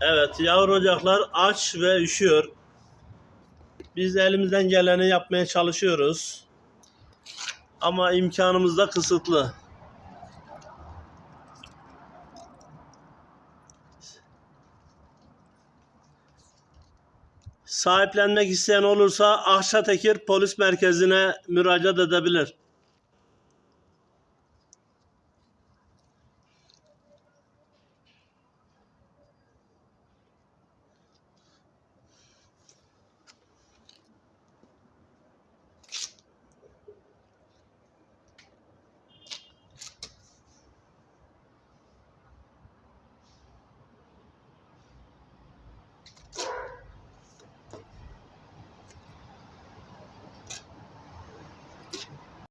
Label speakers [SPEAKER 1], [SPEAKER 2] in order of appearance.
[SPEAKER 1] Evet yavru ocaklar aç ve üşüyor. Biz elimizden geleni yapmaya çalışıyoruz. Ama imkanımız da kısıtlı. Sahiplenmek isteyen olursa Ahşatekir Polis Merkezi'ne müracaat edebilir.